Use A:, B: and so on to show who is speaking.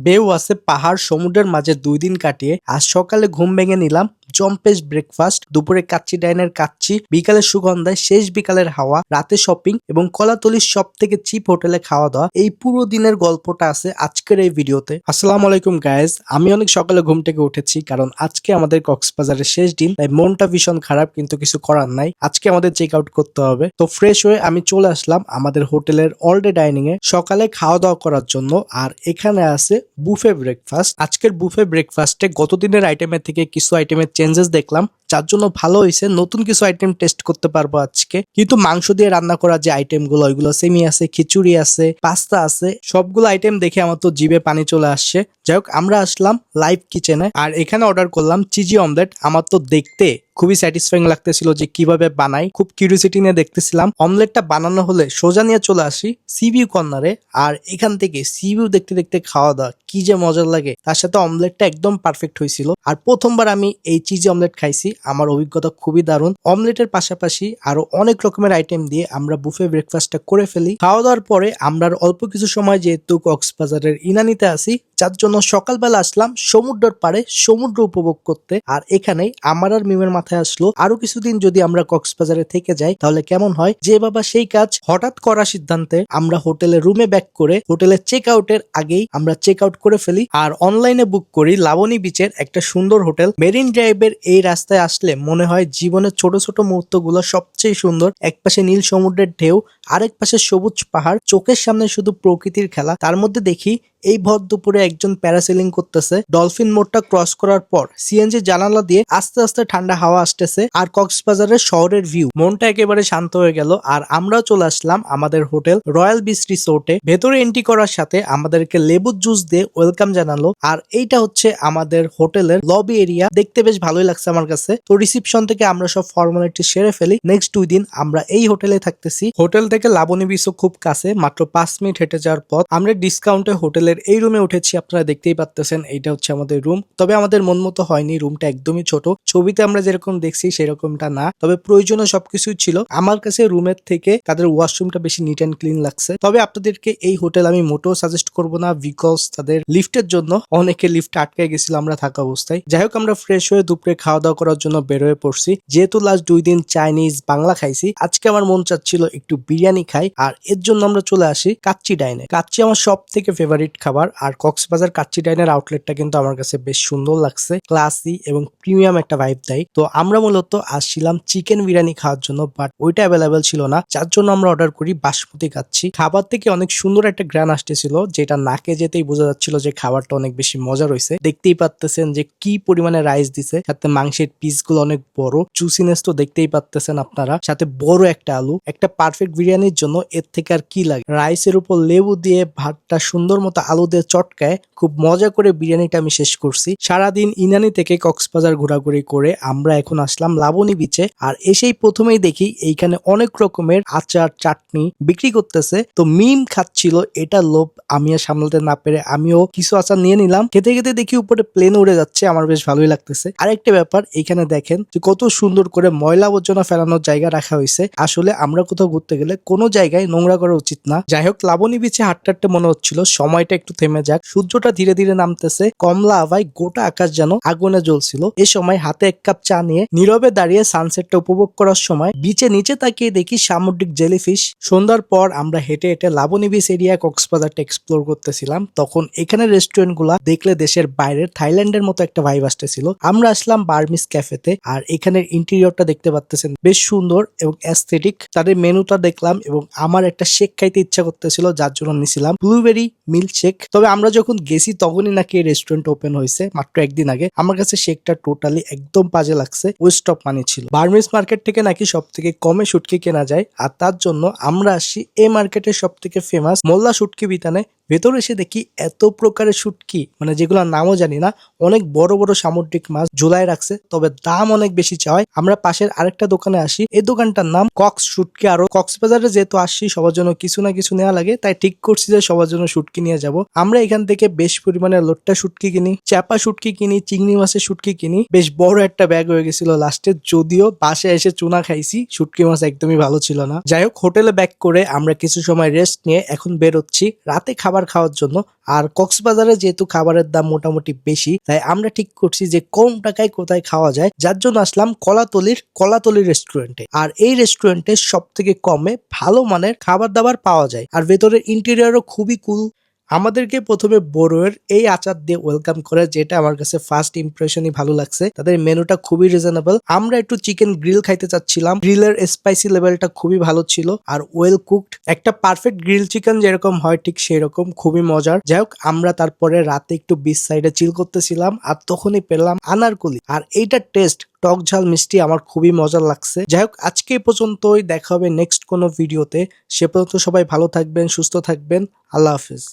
A: বেউ আছে পাহাড় সমুদ্রের মাঝে দুই দিন কাটিয়ে। আজ সকালে ঘুম ভেঙে নিলাম জম্পেশ ব্রেকফাস্ট, দুপুরে কাচ্চি ডাইনের কাচ্চি, বিকালে সুগন্ধায় শেষ বিকালের হাওয়া, রাতে শপিং এবং কলাতলির সব থেকে চিপ হোটেলে খাওয়া দাওয়া। এই পুরো দিনের গল্পটা আছে আজকের এই ভিডিওতে। আসসালামু আলাইকুম গায়েজ আমি অনেক সকালে ঘুম থেকে উঠেছি কারণ আজকে আমাদের কক্সবাজারের শেষ দিন, তাই মনটা ভীষণ খারাপ, কিন্তু কিছু করার নাই। আজকে আমাদের চেক আউট করতে হবে। তো ফ্রেশ হয়ে আমি চলে আসলাম আমাদের হোটেলের অল ডে ডাইনিং এ সকালে খাওয়া দাওয়া করার জন্য। আর এখানে আছে বুফে ব্রেকফাস্ট আজকের বুফে ব্রেকফাস্টে গত দিনের আইটেমের থেকে কিছু আইটেমের চেঞ্জেস দেখলাম, যার জন্য ভালো হয়েছে। নতুন কিছু আইটেম টেস্ট করতে পারব আজকে। কিন্তু মাংস দিয়ে রান্না করা যে আইটেমগুলো ওইগুলো সেমি আছে, খিচুড়ি আছে পাস্তা আছে, সবগুলো আইটেম দেখে আমার তো জিভে পানি চলে আসছে। যাই হোক, আমরা আসলাম লাইভ কিচেনে আর এখানে অর্ডার করলাম চিজি অমলেট আমার তো দেখতে খুবই স্যাটিসফাইং লাগতেছিল যে কীভাবে বানাই। খুব কিউরিয়াসিটি নিয়ে দেখতেছিলাম। অমলেটটা বানানো হলে সোজা নিয়ে চলে আসি সিভিউ কর্নারে আর এখান থেকে সিভিউ দেখতে দেখতে খাওয়া দাওয়া কি যে মজার লাগে। তার সাথে অমলেটটা একদম পারফেক্ট হয়েছিল। আর প্রথমবার আমি এই চিজি অমলেট খাইছি। আমার অভিজ্ঞতা খুবই দারুণ। অমলেটের পাশাপাশি আরও অনেক রকমের আইটেম দিয়ে আমরা বুফে ব্রেকফাস্টটা করে ফেলি। খাওয়া দাওয়ার পরে আমরা অল্প কিছু সময় যেহেতু কক্সবাজারের ইনানিতে আসি যার জন্য সকালবেলা আসলাম সমুদ্রের পাড়ে সমুদ্র উপভোগ করতে। আর এখানেই আমার আর মিমের মাথায় আসলো, আরও কিছুদিন যদি আমরা কক্সবাজারে থেকে যাই, তাহলে কেমন হয়? যে বাবা সেই কাজ হঠাৎ করা সিদ্ধান্তে আমরা হোটেলে রুমে ব্যাক করে হোটেলের চেক আউটের আগেই আমরা চেক আউট করে ফেলি। আর অনলাইনে বুক করি লাবণী বিচের একটা সুন্দর হোটেল। মেরিন ড্রাইভের এই রাস্তায় আসলে মনে হয় জীবনের ছোট ছোট মুহূর্তগুলো সবচেয়ে সুন্দর। এক পাশে নীল সমুদ্রের ঢেউ, আরেক পাশে সবুজ পাহাড়। চোখের সামনে শুধু প্রকৃতির খেলা। তার মধ্যে দেখি এই ভর দুপুরে একজন প্যারাসেলিং করতেছে। ডলফিন মোড়টা ক্রস করার পর সিএনজি জানালা দিয়ে আস্তে আস্তে ঠান্ডা হাওয়া আসতেছে আর কক্সবাজারের শহরের ভিউ মনটা একেবারে শান্ত হয়ে গেল আর আমরাও চলে আসলাম আমাদের হোটেল রয়্যাল বিচ রিসোর্টে। ভেতরে এন্ট্রি করার সাথে আমাদেরকে লেবুর জুস দিয়ে ওয়েলকাম জানালো আর এইটা হচ্ছে আমাদের হোটেলের লবি এরিয়া দেখতে বেশ ভালোই লাগছে আমার কাছে। তো রিসিপশন থেকে আমরা সব ফর্মালিটি সেরে ফেলি। নেক্সট দুই দিন আমরা এই হোটেলে থাকতেছি। হোটেল থেকে লাবণী বিচও খুব কাছে, মাত্র পাঁচ মিনিট হেঁটে যাওয়ার পথ। আমরা ডিসকাউন্টে হোটেলের এই রুমে উঠেছি। আপনারা দেখতেই পাচ্তেছেন এইটা হচ্ছে আমাদের রুম তবে আমাদের মন মতো হয়নি রুমটা একদমই ছোট। ছবিতে আমরা যেরকম দেখছি, সেরকমটা না। তবে প্রয়োজনীয় সবকিছুই ছিল। আমার কাছে রুমের থেকে তাদের ওয়াশরুমটা বেশি নিট অ্যান্ড ক্লিন লাগছে। তবে আপনাদেরকে এই হোটেল আমি মোটেও সাজেস্ট করব না বিকজ তাদের লিফটের জন্য অনেকে লিফট আটকে গেছিল আমরা থাকা অবস্থায়। যাই হোক, আমরা ফ্রেশ হয়ে দুপুরে খাওয়া দাওয়া করার জন্য বের হয়ে পড়ছি। যেহেতু লাস্ট দুই দিন চাইনিজ বাংলা খাইছি, আজকে আমার মন চাচ্ছিল একটু বিরিয়ানি খাই। আর এর জন্য আমরা চলে আসি কাচ্চি ডাইনে কাচ্চি আমার সব থেকে ফেভারিট খাবার। আর কক্সবাজার কাচ্চি ডাইনের আউটলেটটা কিন্তু আমার কাছে বেশ সুন্দর লাগছে ক্লাসি এবং প্রিমিয়াম একটা ভাইব দেয়। তো আমরা মূলত আসছিলাম চিকেন বিরিয়ানি খাওয়ার জন্য বাট ওইটা অ্যাভেলেবেল ছিল না। যার জন্য আমরা অর্ডার করি বাসমতি কাচ্ছি খাবার থেকে অনেক সুন্দর একটা গ্রান আসতেছিল, যেটা নাকে যেতেই বোঝা যাচ্ছিল যে খাবারটা অনেক বেশি মজা রয়েছে দেখতেই পাচ্তেছেন যে কি পরিমাণে রাইস দিছে, সাথে মাংসের পিসগুলো অনেক বড়। জুসিনেস তো দেখতেই পাচ্তেছেন আপনারা। সাথে বড় একটা আলু। একটা পারফেক্ট বিরিয়ানির জন্য এর থেকে আর কি লাগে? রাইসের উপর লেবু দিয়ে ভাতটা সুন্দর মতো আলু দিয়ে চটকায় খুব মজা করে বিরিয়ানিটা আমি শেষ করছি। সারাদিন ইনানি থেকে কক্সবাজার ঘোরাঘুরি করে আমরা এখন আসলাম লাবণী বিচে আর এসেই প্রথমেই দেখি এইখানে অনেক রকমের আচার, চাটনি বিক্রি করতেছে। তো মিম খাচ্ছিল, এটা লোভ, আমি আর সামলাতে না পেরে আমিও কিছু আচার নিয়ে নিলাম। খেতে খেতে দেখি উপরে প্লেন উড়ে যাচ্ছে, আমার বেশ ভালোই লাগতেছে। আরেকটা ব্যাপার এখানে দেখেন যে কত সুন্দর করে ময়লা আবর্জনা ফেলানোর জায়গা রাখা হয়েছে। আসলে আমরা কোথাও ঘুরতে গেলে কোনো জায়গায় নোংরা করা উচিত না। যাই হোক, লাবণী বিচে হাঁটতে হাঁটতে মনে হচ্ছিল, সময়টা একটু থেমে যাক। সূর্যটা ধীরে ধীরে নামতেছে, কমলা আভায় গোটা আকাশ যেন আগুনে জ্বলছিল। এ সময় হাতে এক কাপ চা নিয়ে নীরবে দাঁড়িয়ে সানসেটটা উপভোগ করার সময় বিচে নিচে তাকিয়ে দেখি সামুদ্রিক জেলিফিশ সন্ধ্যার পর আমরা হেঁটে হেঁটে লাবণী বিচ এরিয়া কক্সবাজারটা এক্সপ্লোর করতেছিলাম। তখন এখানে রেস্টুরেন্টগুলা দেখলে দেশের বাইরের থাইল্যান্ডের মতো একটা ভাইব আসতেছিল। আমরা আসলাম বার্মিস ক্যাফেতে আর এখানের ইন্টেরিয়রটা দেখতে পাচ্তেছেন বেশ সুন্দর এবং অ্যাস্থেটিক তাদের মেনুটা দেখলাম এবং আমার একটা শেক খাইতে ইচ্ছা করতেছিল, যার জন্য নিছিলাম ব্লুবেরি মিল্ক শেক তবে আমরা যখন গেছি তখনই নাকি রেস্টুরেন্ট ওপেন হয়েছে, মাত্র একদিন আগে। আমার কাছে শেকটা টোটালি একদম বাজে লাগছে ওয়েস্ট অফ মানি ছিল। বার্মিস মার্কেট থেকে নাকি সব থেকে কমে শুটকি কেনা যায়, আর তার জন্য আমরা আসি এই মার্কেটের সব থেকে ফেমাস মোল্লা শুটকি বিতানে। ভেতরে এসে দেখি এত প্রকারের শুটকি মানে যেগুলোর নামও জানি না, অনেক বড় বড় সামুদ্রিক মাছ ঝুলাই রাখছে, তবে দাম অনেক বেশি চায় আমরা পাশের আরেকটা দোকানে আসি, এই দোকানটার নাম কক্স শুটকি। আরও কক্সবাজারে যেহেতু আসছি সবার জন্য কিছু না কিছু নেওয়া লাগে, তাই ঠিক করছি যে সবার জন্য শুটকি নিয়ে যাব। আমরা এখান থেকে বেশ পরিমাণে লোট্টা শুটকি কিনি চাপা শুটকি কিনি, চিংড়ি মাছের শুটকি কিনি, বেশ বড় একটা ব্যাগ হয়ে গেছিল লাস্টে যদিও বাসে এসে চুনা খাইছি, শুটকি মাছ একদমই ভালো ছিল না। যাই হোক হোটেলে ব্যাক করে আমরা কিছু সময় রেস্ট নিয়ে এখন বেরোচ্ছি রাতে খাবার খাওয়ার জন্য। আর কক্সবাজারে যেহেতু খাবারের দাম মোটামুটি বেশি, তাই আমরা ঠিক করছি যে কম টাকায় কোথায় খাওয়া যায়। যার জন্য আসলাম কলাতলির কলাতলি রেস্টুরেন্টে আর এই রেস্টুরেন্টে সব থেকে কমে ভালো মানের খাবার দাবার পাওয়া যায়। আর ভেতরের ইন্টেরিয়রও খুবই কুল আমাদেরকে প্রথমে বড়োয়ের এই আচার দিয়ে ওয়েলকাম করে, যেটা আমার কাছে ফার্স্ট ইমপ্রেশনই ভালো লাগছে। তাদের মেনুটা খুবই রিজনেবল আমরা একটু চিকেন গ্রিল খাইতে চাচ্ছিলাম। গ্রিলের স্পাইসি লেভেলটা খুবই ভালো ছিল আর ওয়েল কুকড একটা পারফেক্ট গ্রিল চিকেন যেরকম হয়, ঠিক সেই রকম খুবই মজার। যাই হোক আমরা তারপরে রাতে একটু বিচ সাইডে চিল করতেছিলাম আর তখনই পেলাম আনারকলি। আর এইটার টেস্ট টক ঝাল মিষ্টি আমার খুবই মজা লাগছে। যাই হোক আজকে পর্যন্তই। দেখা হবে নেক্সট কোনো ভিডিওতে সে পর্যন্ত সবাই ভালো থাকবেন, সুস্থ থাকবেন। আল্লাহ হাফিজ।